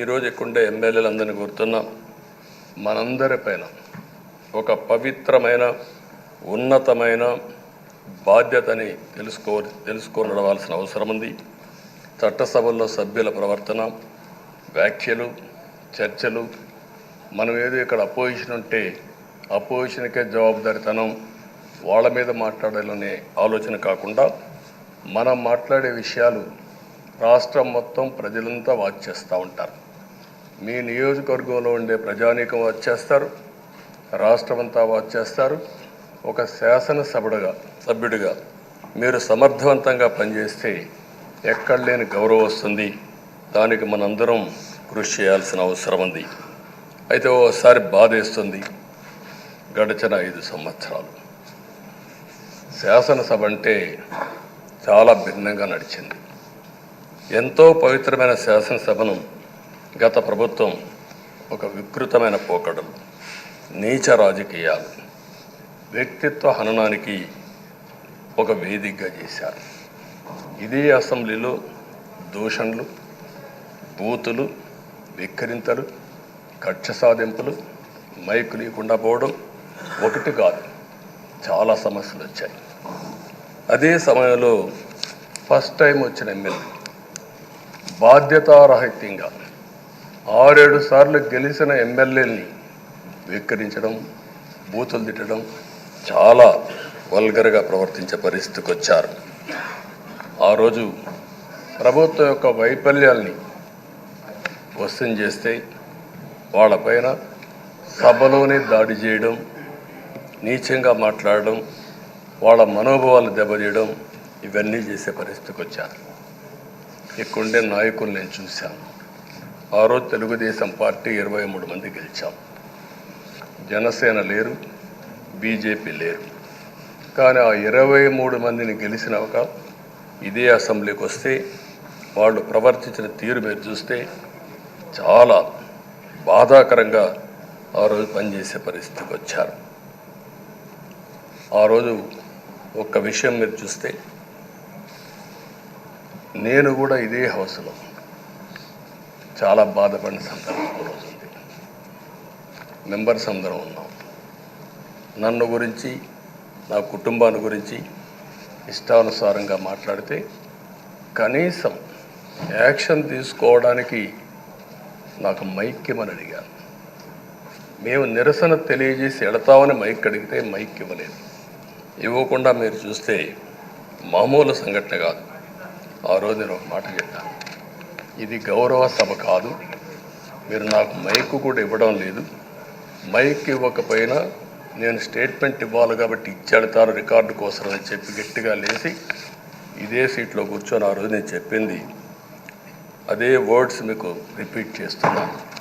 ఈరోజు ఎక్కుండే ఎమ్మెల్యేలందరినీ కోరుతున్నాం మనందరి పైన ఒక పవిత్రమైన ఉన్నతమైన బాధ్యతని తెలుసుకో తెలుసుకొని నడవాల్సిన అవసరం ఉంది. చట్టసభల్లో సభ్యుల ప్రవర్తన వ్యాఖ్యలు చర్చలు మనం ఏదో ఇక్కడ అపోజిషన్ ఉంటే అపోజిషన్కే జవాబుదారితనం వాళ్ళ మీద మాట్లాడాలనే ఆలోచన కాకుండా మనం మాట్లాడే విషయాలు రాష్ట్రం మొత్తం ప్రజలంతా వాచ్ చేస్తూ ఉంటారు. మీ నియోజకవర్గంలో ఉండే ప్రజానీకం వచ్చేస్తారు రాష్ట్రమంతా వచ్చేస్తారు. ఒక శాసనసభుడుగా సభ్యుడిగా మీరు సమర్థవంతంగా పనిచేస్తే ఎక్కడ లేని గౌరవం వస్తుంది. దానికి మనందరం కృషి చేయాల్సిన అవసరం ఉంది. అయితే ఓసారి బాధేస్తుంది. గడిచిన ఐదు సంవత్సరాలు. శాసనసభ అంటే చాలా భిన్నంగా నడిచింది. ఎంతో పవిత్రమైన శాసనసభను గత ప్రభుత్వం ఒక వికృతమైన పోకడలు నీచ రాజకీయాలు వ్యక్తిత్వ హననానికి ఒక వేదికగా చేశారు. ఇదే అసెంబ్లీలో దూషణలు బూతులు విక్కరింతలు కక్ష సాధింపులు మైకు లేకుండా పోవడం ఒకటి కాదు చాలా సమస్యలు వచ్చాయి. అదే సమయంలో ఫస్ట్ టైం వచ్చిన ఎమ్మెల్యే బాధ్యతారహిత్యంగా ఆరేడు సార్లు గెలిచిన ఎమ్మెల్యేని విక్కరించడం బూతులు తిట్టడం చాలా వల్గర్గా ప్రవర్తించే పరిస్థితికి వచ్చారు. ఆ రోజు ప్రభుత్వం యొక్క వైఫల్యాల్ని క్వశ్చన్ చేస్తే వాళ్ళపైన సభలోనే దాడి చేయడం నీచంగా మాట్లాడడం వాళ్ళ మనోభావాలు దెబ్బతీయడం ఇవన్నీ చేసే పరిస్థితికి వచ్చారు. ఇక్కడుండే నాయకులు నేను చూశాను. ఆ రోజు తెలుగుదేశం పార్టీ ఇరవై మూడు మంది గెలిచాం. జనసేన లేరు బీజేపీ లేరు. కానీ ఆ ఇరవై మూడు మందిని గెలిచిన ఒక ఇదే అసెంబ్లీకి వస్తే వాళ్ళు ప్రవర్తించిన తీరు మీరు చూస్తే చాలా బాధాకరంగా ఆ రోజు పనిచేసే పరిస్థితికి వచ్చారు. ఆ రోజు ఒక్క విషయం మీరు చూస్తే నేను కూడా ఇదే హౌస్లో చాలా బాధపడిన సందర్భం రోజు ఉంది. మెంబర్స్ అందరం ఉన్నాం. నన్ను గురించి నా కుటుంబాన్ని గురించి ఇష్టానుసారంగా మాట్లాడితే కనీసం యాక్షన్ తీసుకోవడానికి నాకు మైక్యమని అడిగాను మేము నిరసన తెలియజేసి ఎడతామని మైక్ అడిగితే మైక్ ఇవ్వలేదు. ఇవ్వకుండా మీరు చూస్తే మామూలు సంఘటన కాదు. ఆ రోజు నేను ఒక మాట చెప్పాను. ఇది గౌరవ సభ కాదు. మీరు నాకు మైక్ కూడా ఇవ్వడం లేదు. మైక్ ఇవ్వకపోయినా నేను స్టేట్మెంట్ ఇవ్వాలి కాబట్టి ఇచ్చేడతాను రికార్డు కోసం అని చెప్పి గట్టిగా లేచి ఇదే సీట్లో కూర్చొని ఆ రోజు నేను చెప్పింది. అదే వర్డ్స్ మీకు రిపీట్ చేస్తున్నాను.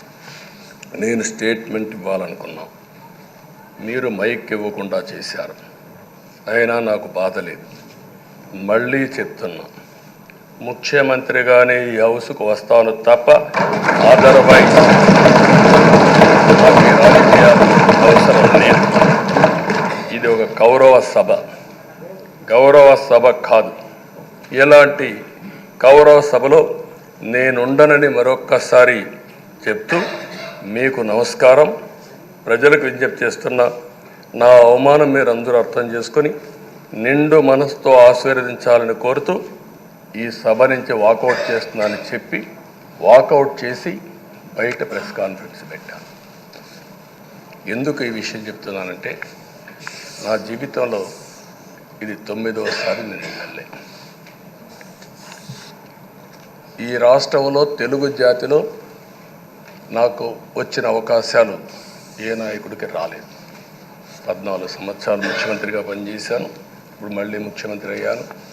నేను స్టేట్మెంట్ ఇవ్వాలనుకున్నాం మీరు మైక్ ఇవ్వకుండా చేశారు. అయినా నాకు బాధ లేదు. మళ్ళీ చెప్తున్నాను ముఖ్యమంత్రిగానే ఈ హౌస్కు వస్తాను తప్ప అదర్వైజ్ నాకు రాజకీయాలు అవసరం లేదు. ఇది ఒక గౌరవ సభ. గౌరవ సభ కాదు. ఇలాంటి గౌరవ సభలో నేనుండనని మరొక్కసారి చెప్తూ మీకు నమస్కారం. ప్రజలకు విజ్ఞప్తి చేస్తున్నా నా అవమానం మీరు అందరూ అర్థం చేసుకొని నిండు మనసుతో ఆశీర్వదించాలని కోరుతూ ఈ సభ నుంచి వాకౌట్ చేస్తున్నానని చెప్పి వాకౌట్ చేసి బయట ప్రెస్ కాన్ఫరెన్స్ పెట్టాను. ఎందుకు ఈ విషయం చెప్తున్నానంటే నా జీవితంలో ఇది తొమ్మిదవసారి నేను ఎమ్మెల్యే ఈ రాష్ట్రంలో తెలుగు జాతిలో నాకు వచ్చిన అవకాశాలు ఏ నాయకుడికి రాలేదు. పద్నాలుగు సంవత్సరాలు ముఖ్యమంత్రిగా పనిచేశాను. ఇప్పుడు మళ్ళీ ముఖ్యమంత్రి అయ్యాను.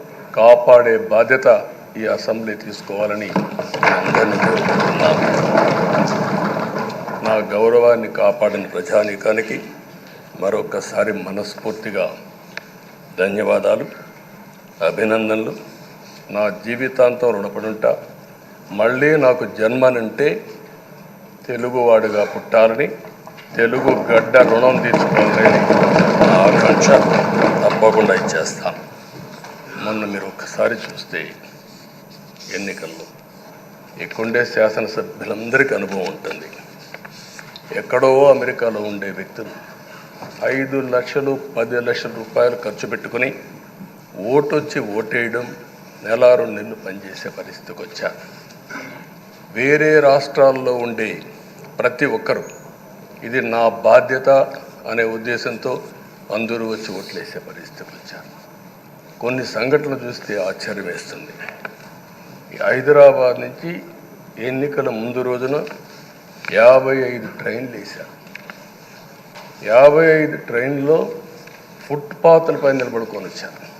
కాపాడే బాధ్యత ఈ అసెంబ్లీ తీసుకోవాలని అందరినీ కోరుకుంటున్నాను. నా గౌరవాన్ని కాపాడిన ప్రజానీకానికి మరొకసారి మనస్ఫూర్తిగా ధన్యవాదాలు అభినందనలు. నా జీవితాంతం రుణపడుంటా. మళ్ళీ నాకు జన్మనంటే తెలుగువాడుగా పుట్టాలని తెలుగు గడ్డ రుణం తీసుకోవాలని నా ఆకాంక్ష తప్పకుండా ఇచ్చేస్తాను. మొన్న మీరు ఒక్కసారి చూస్తే ఎన్నికల్లో ఇక్కడుండే శాసనసభ్యులందరికీ అనుభవం ఉంటుంది. ఎక్కడో అమెరికాలో ఉండే వ్యక్తులు ఐదు లక్షలు పది లక్షల రూపాయలు ఖర్చు పెట్టుకుని ఓటు వచ్చి ఓటేయడం నెల రెండు నెలలు పనిచేసే పరిస్థితికి వచ్చా వేరే రాష్ట్రాల్లో ఉండే ప్రతి ఒక్కరు ఇది నా బాధ్యత అనే ఉద్దేశంతో అందరూ వచ్చి ఓట్లేసే పరిస్థితికి వచ్చారు. కొన్ని సంఘటనలు చూస్తే ఆశ్చర్యం వేస్తుంది. హైదరాబాద్ నుంచి ఎన్నికల ముందు రోజున యాభై ఐదు ట్రైన్లు వేశారు. యాభై ఐదు ట్రైన్లో ఫుట్పాత్లపై నిలబడుకొని వచ్చారు.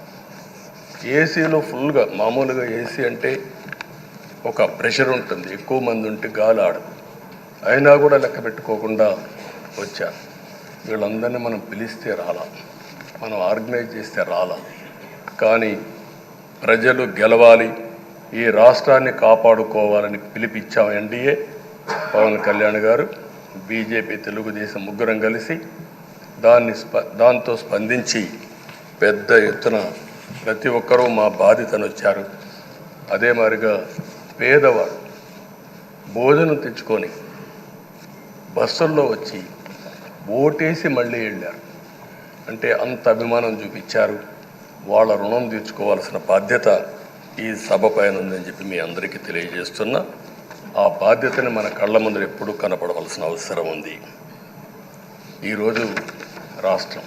ఏసీలో ఫుల్గా మామూలుగా ఏసీ అంటే ఒక ప్రెషర్ ఉంటుంది. ఎక్కువ మంది ఉంటే గాలి ఆడదు. అయినా కూడా లెక్క పెట్టుకోకుండా వచ్చారు. వీళ్ళందరినీ మనం పిలిస్తే రాలా. మనం ఆర్గనైజ్ చేస్తే రాలా. కానీ ప్రజలు గెలవాలి ఈ రాష్ట్రాన్ని కాపాడుకోవాలని పిలిపించాం ఎన్డీఏ. పవన్ కళ్యాణ్ గారు బీజేపీ తెలుగుదేశం ముగ్గురం కలిసి దాన్ని స్ప దాంతో స్పందించి పెద్ద ఎత్తున ప్రతి ఒక్కరూ మా బాధితను వచ్చారు. అదే మాదిరిగా పేదవాడు భోజనం తెచ్చుకొని బస్సుల్లో వచ్చి ఓటేసి మళ్ళీ వెళ్ళారు. అంటే అంత అభిమానం చూపించారు. వాళ్ళ రుణం తీర్చుకోవాల్సిన బాధ్యత ఈ సభ పైన ఉందని చెప్పి మీ అందరికీ తెలియజేస్తున్నా. ఆ బాధ్యతని మన కళ్ళ ముందర ఎప్పుడూ కనపడవలసిన అవసరం ఉంది. ఈరోజు రాష్ట్రం